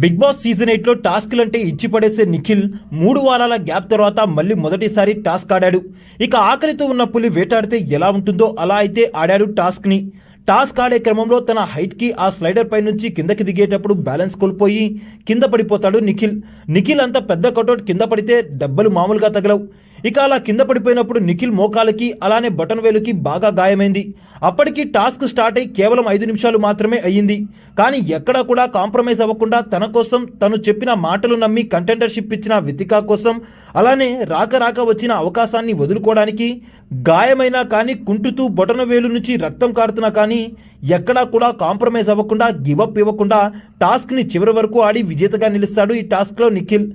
Big boss season ఎయిట్లో టాస్క్లు అంటే ఇచ్చి పడేసే నిఖిల్ మూడు వారాల గ్యాప్ తర్వాత మళ్ళీ మొదటిసారి టాస్క్ ఆడాడు. ఇక ఆకలితో ఉన్న పులి వేటాడితే ఎలా ఉంటుందో అలా అయితే ఆడాడు టాస్క్ని. టాస్క్ ఆడే క్రమంలో తన హైట్కి ఆ స్లైడర్ పై నుంచి కిందకి దిగేటప్పుడు బ్యాలెన్స్ కోల్పోయి కింద పడిపోతాడు నిఖిల్. నిఖిల్ అంత పెద్ద కటౌట్ కింద పడితే దెబ్బలు మామూలుగా తగలవు. ఇక అలా కింద పడిపోయినప్పుడు నిఖిల్ మోకాలకి అలానే బటన్ వేలుకి బాగా గాయమైంది. అప్పటికి టాస్క్ స్టార్ట్ అయి కేవలం ఐదు నిమిషాలు మాత్రమే అయ్యింది. కానీ ఎక్కడా కూడా కాంప్రమైజ్ అవ్వకుండా తన కోసం తను చెప్పిన మాటలు నమ్మి కంటెండర్షిప్ ఇచ్చిన వితికా కోసం అలానే రాక రాక వచ్చిన అవకాశాన్ని వదులుకోవడానికి గాయమైనా కానీ కుంటుతూ బొటన వేలు నుంచి రక్తం కారుతున్నా కానీ ఎక్కడా కూడా కాంప్రమైజ్ అవ్వకుండా గివప్ ఇవ్వకుండా టాస్క్ని చివరి వరకు ఆడి విజేతగా నిలుస్తాడు ఈ టాస్క్లో నిఖిల్.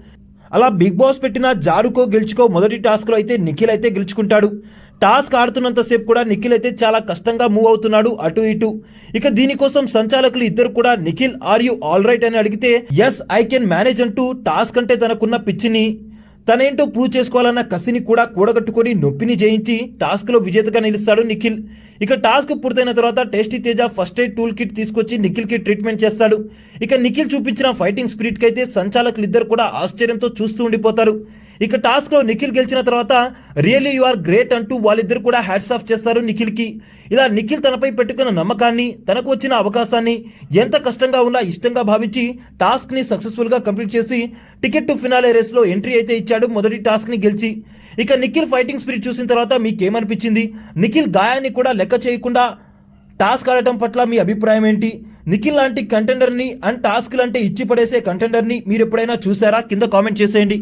అలా బిగ్ బాస్ పెట్టిన జారుకో గెలుచుకో మొదటి టాస్క్లో అయితే నిఖిల్ అయితే గెలుచుకుంటాడు. టాస్క్ ఆడుతున్నంతసేపు కూడా నిఖిల్ అయితే చాలా కష్టంగా మూవ్ అవుతున్నాడు అటు ఇటు. ఇక దీనికోసం సంచాలకులు ఇద్దరు కూడా Nikhil are you all right అని అడిగితే ఎస్ ఐ కెన్ మేనేజ్ అంటూ టాస్క్ అంటే తనకున్న పిచ్చిని తనేంటో ప్రూవ్ చేసుకోవాలన్న కసిని కూడా కూడగట్టుకొని నొప్పిని జయించి టాస్క్లో విజేతగా నిలుస్తాడు నిఖిల్. ఇక టాస్క్ పూర్తయిన తర్వాత tasty Teja first aid tool kit తీసుకొచ్చి నిఖిల్కి ట్రీట్మెంట్ చేస్తాడు. ఇక నిఖిల్ చూపించిన ఫైటింగ్ స్పిరిట్కి అయితే సంచాలకులు ఇద్దరు కూడా ఆశ్చర్యంతో చూస్తూ ఉండిపోతారు. ఇక టాస్క్లో నిఖిల్ గెలిచిన తర్వాత రియల్లీ యు ఆర్ గ్రేట్ అంటూ వాళ్ళిద్దరు కూడా హ్యాట్స్ ఆఫ్ చేస్తారు నిఖిల్కి. ఇలా నిఖిల్ తనపై పెట్టుకున్న నమ్మకాన్ని తనకు వచ్చిన అవకాశాన్ని ఎంత కష్టంగా ఉన్నా ఇష్టంగా భావించి టాస్క్ని సక్సెస్ఫుల్గా కంప్లీట్ చేసి టికెట్ టు ఫినాలే రేస్లో ఎంట్రీ అయితే ఇచ్చాడు మొదటి టాస్క్ని గెలిచి. ఇక నిఖిల్ ఫైటింగ్ స్పిరిట్ చూసిన తర్వాత మీకేమనిపించింది? నిఖిల్ గాయాన్ని కూడా లెక్క చేయకుండా టాస్క్ ఆడటం పట్ల మీ అభిప్రాయం ఏంటి? నిఖిల్ లాంటి కంటెండర్ని అండ్ టాస్క్లు అంటే ఇచ్చి పడేసే కంటెండర్ని మీరు ఎప్పుడైనా చూసారా? కింద కామెంట్ చేసేయండి.